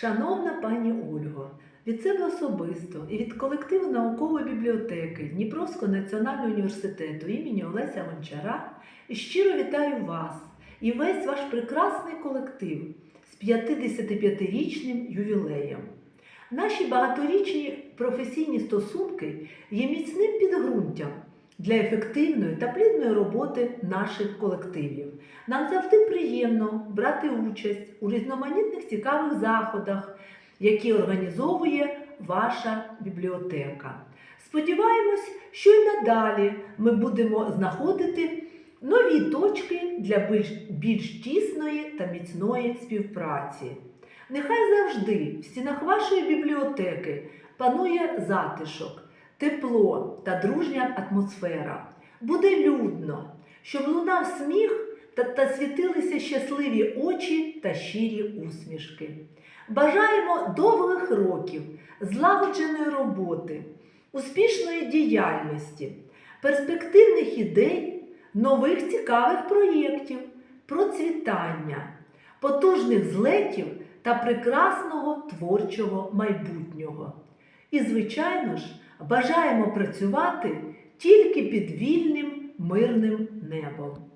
Шановна пані Ольго, від себе особисто і від колективу наукової бібліотеки Дніпровського національного університету імені Олеся Гончара щиро вітаю вас і весь ваш прекрасний колектив з 55-річним ювілеєм. Наші багаторічні професійні стосунки є міцним підґрунтям для ефективної та плідної роботи наших колективів. Нам завжди приємно брати участь у різноманітних цікавих заходах, які організовує ваша бібліотека. Сподіваємось, що й надалі ми будемо знаходити нові точки для більш, більш тісної та міцної співпраці. Нехай завжди в стінах вашої бібліотеки панує затишок, тепло та дружня атмосфера. Буде людно, щоб лунав сміх та, та світилися щасливі очі та щирі усмішки. Бажаємо довгих років, злагодженої роботи, успішної діяльності, перспективних ідей, нових цікавих проєктів, процвітання, потужних злетів та прекрасного творчого майбутнього. І, звичайно ж, бажаємо працювати тільки під вільним мирним небом.